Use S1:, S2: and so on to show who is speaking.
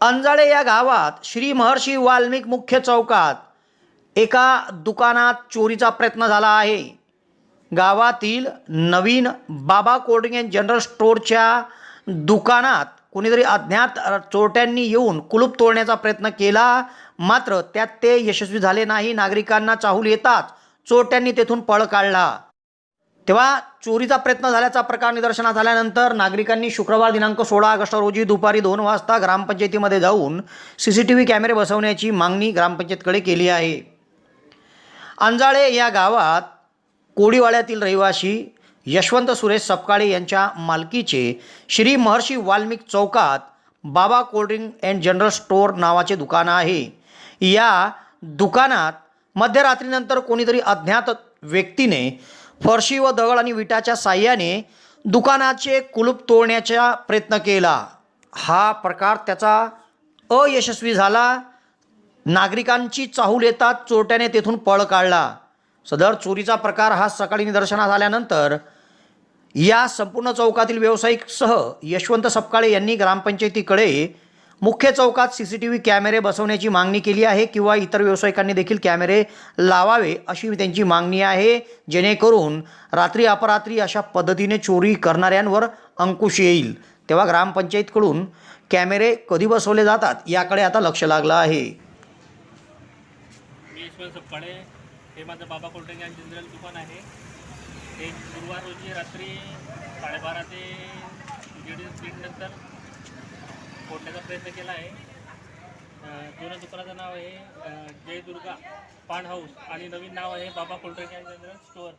S1: अंजाळे या गावात श्री महर्षी वाल्मिक मुख्य चौकात एका दुकानात चोरीचा प्रयत्न झाला आहे. गावातील नवीन बाबा कोल्ड्रिंक जनरल स्टोअरच्या दुकानात कोणीतरी अज्ञात चोरट्यांनी येऊन कुलूप तोडण्याचा प्रयत्न केला. मात्र त्यात ते यशस्वी झाले नाही. नागरिकांना चाहूल येताच चोरट्यांनी तेथून पळ काढला. तेव्हा चोरीचा प्रयत्न झाल्याचा प्रकार निदर्शनात आल्यानंतर नागरिकांनी शुक्रवार दिनांक सोळा ऑगस्ट रोजी दुपारी दोन वाजता ग्रामपंचायतीमध्ये जाऊन सी सी टी व्ही कॅमेरे बसवण्याची मागणी ग्रामपंचायतकडे केली आहे. अंजाळे या गावात कोडीवाड्यातील रहिवासी यशवंत सुरेश सपकाळे यांच्या मालकीचे श्री महर्षी वाल्मिक चौकात बाबा कोल्ड्रिंक अँड जनरल स्टोअर नावाचे दुकान आहे. या दुकानात मध्यरात्रीनंतर कोणीतरी अज्ञात व्यक्तीने फरशी व दगड आणि विटाच्या साह्याने दुकानाचे कुलूप तोडण्याचा प्रयत्न केला. हा प्रकार त्याचा अयशस्वी झाला. नागरिकांची चाहूल येतात चोरट्याने तेथून पळ काढला. सदर चोरीचा प्रकार हा सकाळी निदर्शनास आल्यानंतर या संपूर्ण चौकातील व्यावसायिकसह यशवंत सपकाळे यांनी ग्रामपंचायतीकडे मुख्य चौकात सी सी टी व्ही कॅमेरे बसवण्याची मागणी केली आहे किंवा इतर व्यावसायिकांनी देखील कॅमेरे लावावे अशी त्यांची मागणी आहे. जेणेकरून रात्री अपरात्री अशा पद्धतीने चोरी करणाऱ्यांवर अंकुश येईल. तेव्हा ग्रामपंचायतकडून कॅमेरे कधी बसवले जातात याकडे आता लक्ष लागलं आहे.
S2: हे माझं बाबा कोल्ड्रिंक आणि जनरल दुकान आहे. ते गुरुवार रोजी रात्री साडेबारा ते दीड नंतर फोडण्याचा प्रयत्न केला आहे. अं, जुनं दुकानाचं नाव आहे जय दुर्गा पान हाऊस आणि नवीन नाव आहे बाबा कोल्ड्रिंक अँड जनरल स्टोअर.